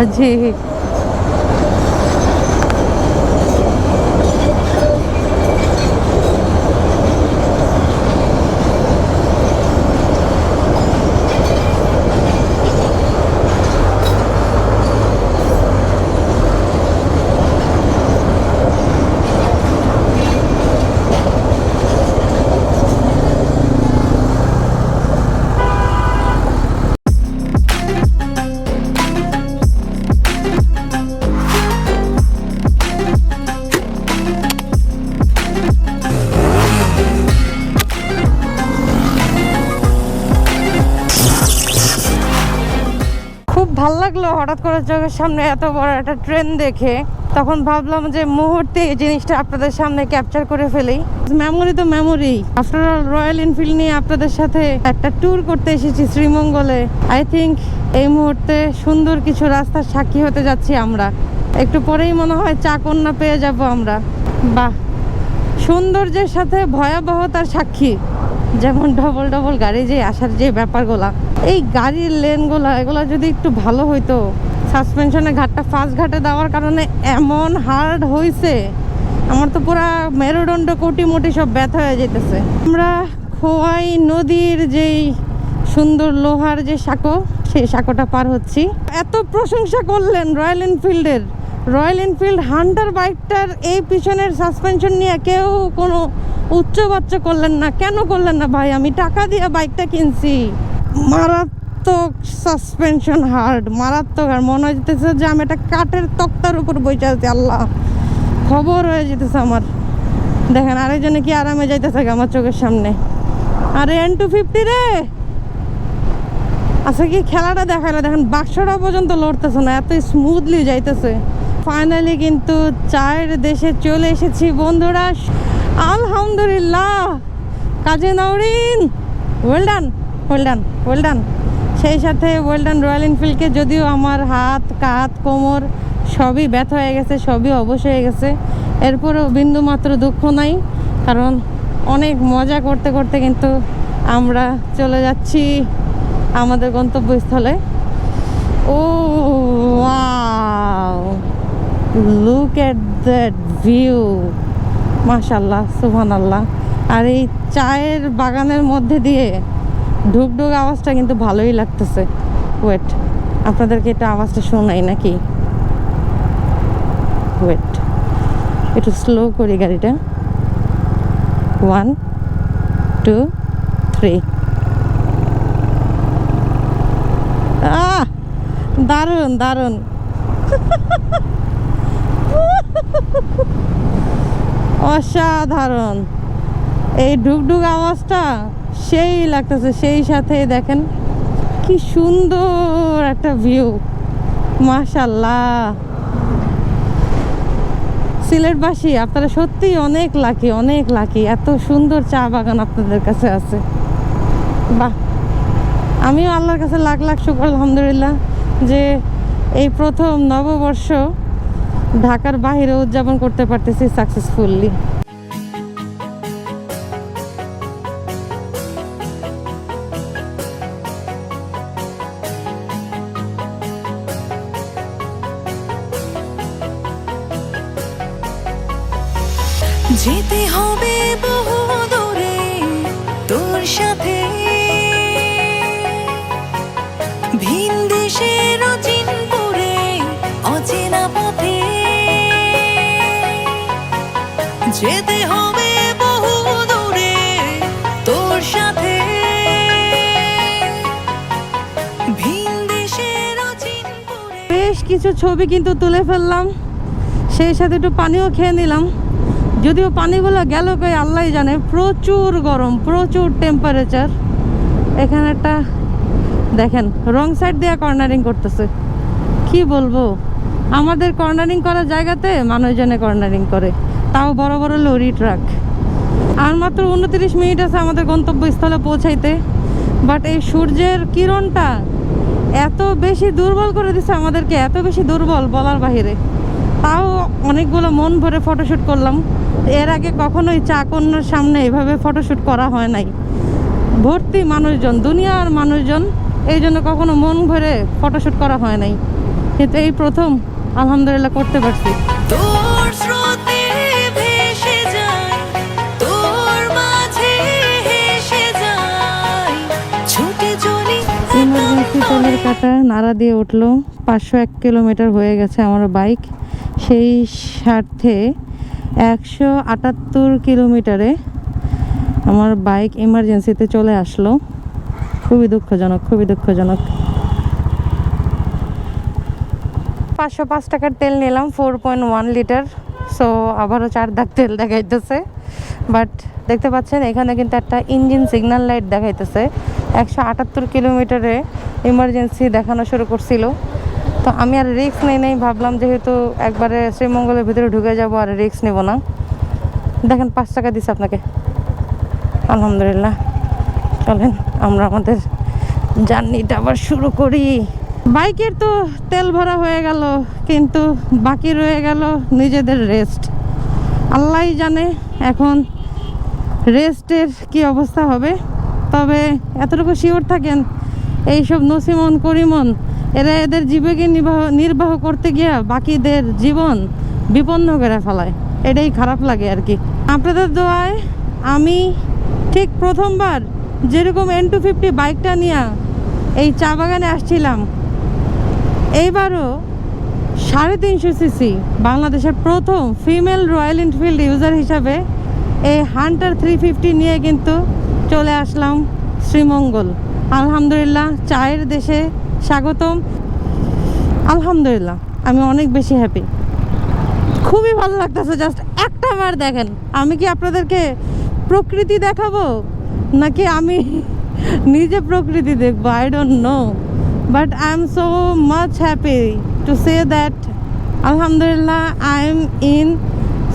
जी। হঠাৎ করে চোখের সামনে এত বড় একটা ট্রেন দেখে তখন ভাবলাম যে মুহূর্তে এই জিনিসটা আপনাদের সামনে ক্যাপচার করে ফেলি। মেমোরি তো memory after all Royal Enfield নিয়ে আপনাদের সাথে একটা ট্যুর করতে এসেছি শ্রীমঙ্গলে। আই থিঙ্ক এই মুহূর্তে সুন্দর কিছু রাস্তার সাক্ষী হতে যাচ্ছি আমরা। একটু পরেই মনে হয় চা কন্যা পেয়ে যাব আমরা। বাহ! সৌন্দর্যের সাথে ভয়াবহতার সাক্ষী। যেমন ডবল ডবল গাড়ি যে আসার যে ব্যাপারগুলা। এই গাড়ির লেনগুলা এগুলা যদি একটু ভালো হইতো সাসপেনশনে ঘাটটা ফার্স্ট ঘাটে দেওয়ার কারণে এমন হার্ড হইছে, আমার তো পুরা মেরুদণ্ড কোটি মোটি সব ব্যথা হয়ে যেতেছে আমরা খোয়াই নদীর যেই সুন্দর লোহার যে সাঁকো, সেই সাঁকোটা পার হচ্ছি। এত প্রশংসা করলেন রয়্যাল এনফিল্ডের। রয়্যাল এনফিল্ড হান্টার বাইকটার এই পিছনের সাসপেনশন নিয়ে কেউ কোনো উচ্চ বাচ্চা করলেন না। কেন করলেন না ভাই? আমি টাকা দিয়ে বাইকটা কিনছি। মারাত্মক সাসপেনশন হার্ড মারাত্মক। আর মনে হইতেছে যে আমি একটা কাঠের তক্তার উপর বইতে আছি, আল্লাহ। খবর হয়ে যেতেছে আমার। দেখেন, আরেকজনে কি আরামে যাইতে থাকে আমার চোখের সামনে। আরে এন টু ফিফটি রে! আচ্ছা কি খেলাটা দেখাল দেখেন, বাক্সটা পর্যন্ত লড়তেছে না, এত স্মুথলি যাইতেছে। ফাইনালি কিন্তু চায়ের দেশে চলে এসেছি, বন্ধুরা। আলহামদুলিল্লাহ! কাজে Naurin well done well done well done সেই সাথে ওয়েল ডান রয়্যাল এনফিল্ডকে যদিও আমার হাত কাত কোমর সবই ব্যথা হয়ে গেছে, সবই অবশ হয়ে গেছে। এরপরও বিন্দু মাত্র দুঃখ নাই, কারণ অনেক মজা করতে করতে কিন্তু আমরা চলে যাচ্ছি আমাদের গন্তব্যস্থলে। ও লুক এট দ্যাট ভিউ মাশাল্লাহ সুবহানাল্লাহ। আর এই চায়ের বাগানের মধ্যে দিয়ে ঢুকঢুক আওয়াজটা কিন্তু ভালোই লাগতেছে। ওয়েট আপনাদেরকে এটা আওয়াজটা শোনাই নাকি? ওয়েট একটু স্লো করি গাড়িটা। ওয়ান টু থ্রি দারুণ দারুণ। অসাধারণ। এই ঢুকঢুক আওয়াজটা সেই লাগতেছে, সেই সাথে দেখেন কি সুন্দর একটা ভিউ মাশাল্লাহ সিলেটবাসী, আপনারা সত্যি অনেক লাকি অনেক লাকি এত সুন্দর চা বাগান আপনাদের কাছে আছে। বাহ! আমিও আল্লাহর কাছে লাখ লাখ শুকর, আলহামদুলিল্লাহ, যে এই প্রথম নববর্ষ ঢাকার বাইরে উদযাপন করতে পারতেছি সাকসেসফুলি যেতে হবে বহু দূরে তোর সাথে। ভিন দেশের চিনপুরে অচেনা পথে। যেতে হবে বহু দূরে তোর সাথে। ভিন দেশের বেশ কিছু ছবি কিন্তু তুলে ফেললাম। সেই সাথে একটু পানিও খেয়ে নিলাম। যদিও পানিগুলো গেল কই আল্লাহ জানে, প্রচুর গরম, প্রচুর টেম্পারেচার এখানে একটা, দেখেন রং সাইড দিয়ে কর্নারিং করতেছে। কি বলব? আমাদের কর্নারিং করার জায়গাতে মানুষজনে কর্নারিং করে। তাও বড় বড় লরি ট্রাক আর মাত্র উনত্রিশ মিনিট আছে আমাদের গন্তব্যস্থলে পৌঁছাইতে। বাট এই সূর্যের কিরণটা এত বেশি দুর্বল করে দিছে আমাদেরকে, এত বেশি দুর্বল বলার বাহিরে। তাও অনেকগুলো মন ভরে ফটোশ্যুট করলাম। এর আগে কখনোই চা কন্যার সামনে এভাবে ফটোশ্যুট করা হয় নাই। ভর্তি মানুষজন দুনিয়ার মানুষজন এই জন্য কখনো মন ভরে ফটোশ্যুট করা হয় নাই। কিন্তু এই প্রথম আলহামদুলিল্লাহ করতে পারছি। ইমার্জেন্সি তেলের কাটা নাড়া দিয়ে উঠল। পাঁচশো এক কিলোমিটার হয়ে গেছে আমার বাইক সেই স্বার্থে একশো আটাত্তর কিলোমিটারে আমার বাইক ইমার্জেন্সিতে চলে আসলো। খুবই দুঃখজনক খুবই দুঃখজনক। পাঁচশো পাঁচ টাকার তেল নিলাম four point one litre so আবারও চার দাগ তেল দেখাইতেছে। বাট দেখতে পাচ্ছেন, এখানে কিন্তু একটা ইঞ্জিন সিগন্যাল লাইট দেখাইতেছে। একশো আটাত্তর কিলোমিটারে ইমার্জেন্সি দেখানো শুরু করছিল। তো আমি আর রিস্ক নেই নেই। ভাবলাম যেহেতু একবারে শ্রীমঙ্গলের ভিতরে ঢুকে যাব, আর রিস্ক নেব না। দেখেন, পাঁচ টাকা দিছে আপনাকে। আলহামদুলিল্লাহ। চলেন, আমরা আমাদের জার্নিটা আবার শুরু করি। বাইকের তো তেল ভরা হয়ে গেল, কিন্তু বাকি রয়ে গেল নিজেদের রেস্ট আল্লাহই জানে এখন রেস্টের কি অবস্থা হবে। তবে এতটুকু শিওর থাকেন, এইসব নসিমন, করিমন এরা এদের জীবিকা নির্বাহ নির্বাহ করতে গিয়া বাকিদের জীবন বিপন্ন করে ফেলায়। এটাই খারাপ লাগে আর কি। আপনাদের দোয়ায় আমি ঠিক প্রথমবার যেরকম এন টু ফিফটি বাইকটা নিয়ে এই চা বাগানে আসছিলাম, এইবারও সাড়ে তিনশো সিসি বাংলাদেশের প্রথম ফিমেল রয়্যাল এনফিল্ড ইউজার হিসাবে এই হান্টার থ্রি ফিফটি নিয়ে কিন্তু চলে আসলাম শ্রীমঙ্গল। আলহামদুলিল্লাহ, চায়ের দেশে স্বাগতম। আলহামদুলিল্লাহ, আমি অনেক বেশি হ্যাপি খুবই ভালো লাগতেছে জাস্ট একটা বার দেখেন, আমি কি আপনাদেরকে প্রকৃতি দেখাবো? নাকি আমি নিজে প্রকৃতি দেখব? I don't know but I am so much happy to say that আলহামদুলিল্লাহ I am in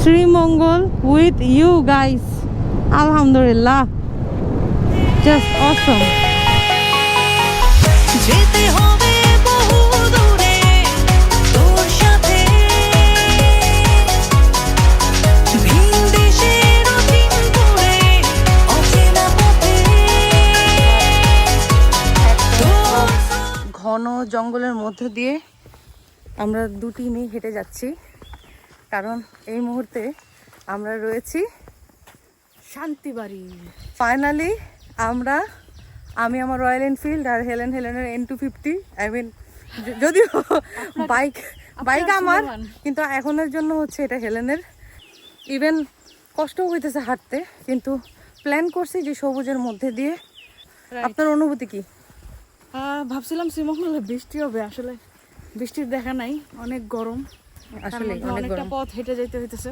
Sreemangal with you guys আলহামদুলিল্লাহ। জাস্ট অসম যেতে দিয়ে আমরা দুটি নিয়ে হেঁটে যাচ্ছি। কারণ এই মুহূর্তে আমরা রয়েছি শান্তিবাড়ি। ফাইনালি আমরা আমি আমার রয়্যাল এনফিল্ড আর Helen হেলেনের N two fifty I mean যদিও বাইক বাইক আমার কিন্তু এখনের জন্য হচ্ছে এটা হেলেনের ইভেন কষ্ট হইতেছে হাঁটতে কিন্তু প্ল্যান করছি যে সবুজের মধ্যে দিয়ে। আপনার অনুভূতি কি? ভাবছিলাম শ্রীমঙ্গলে বৃষ্টি হবে আসলে বৃষ্টির দেখা নাই অনেক গরম। আসলে অনেকটা পথ হেঁটে যেতে হইতেছে।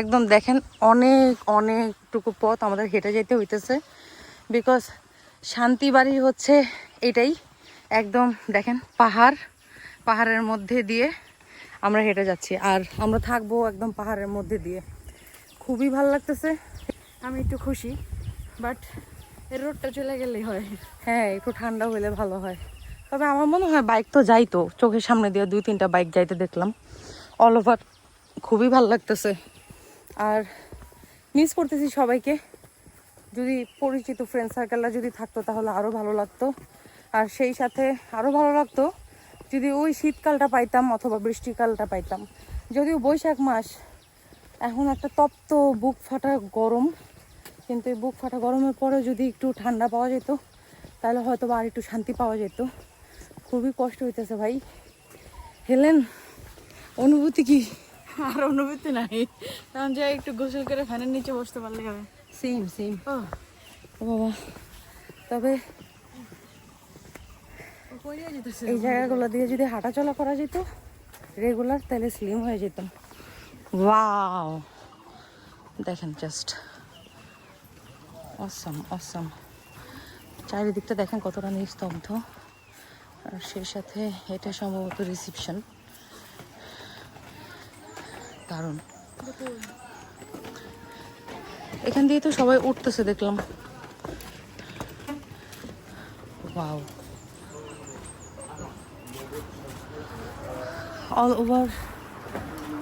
একদম দেখেন অনেক অনেকটুকু পথ আমাদের হেঁটে যেতে হইতেছে। বিকজ শান্তি বাড়ি হচ্ছে এটাই। একদম দেখেন পাহাড় পাহাড়ের মধ্যে দিয়ে আমরা হেঁটে যাচ্ছি। আর আমরা থাকব একদম পাহাড়ের মধ্যে দিয়ে। খুবই ভালো লাগতেছে। আমি একটু খুশি বাট এই রোডটা চলে গেলেই হয়। হ্যাঁ একটু ঠান্ডা হলে ভালো হয়। তবে আমার মনে হয় বাইক তো যাইতো চোখের সামনে দিয়ে দুই তিনটা বাইক যাইতে দেখলাম। অল ওভার খুবই ভালো লাগতেছে। আর মিস করতেছি সবাইকে। যদি পরিচিত ফ্রেন্ড সার্কেলরা যদি থাকতো তাহলে আরও ভালো লাগতো। আর সেই সাথে আরও ভালো লাগতো, যদি ওই শীতকালটা পাইতাম অথবা বৃষ্টিকালটা পাইতাম। যদিও বৈশাখ মাস, এখন একটা তপ্ত, বুক ফাটা গরম। কিন্তু এই বুক ফাটা গরমের পরে যদি একটু ঠান্ডা পাওয়া যেত তাহলে হয়তো বা আর একটু শান্তি পাওয়া যেত। খুবই কষ্ট হইতেছে ভাই। হেলেন অনুভূতি কি? আর অনুভূতি নাই। কারণ যে একটু গোসল করে ফ্যানের নিচে বসতে পারলে হবে। সেম সেম ও। বাবা। তবে এই জায়গাগুলো দিয়ে যদি হাঁটাচলা করা যেত রেগুলার তাহলে স্লিম হয়ে যেতাম ওয়াও দেখেন জাস্ট অসম অসম চারিদিকটা দেখেন কতটা নিস্তব্ধ। আর সেই সাথে এটা সম্ভবত রিসিপশন দারুণ। এখান দিয়ে তো সবাই উঠতেছে, দেখলাম। ওয়াও অল ওভার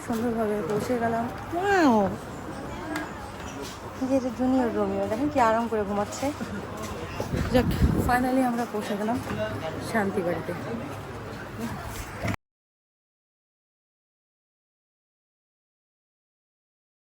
সুন্দরভাবে পৌঁছে গেলাম। যে জুনিয়র রোমিও, দেখেন কি আরাম করে ঘুমাচ্ছে। যাক ফাইনালি আমরা পৌঁছে গেলাম শান্তি বাড়িতে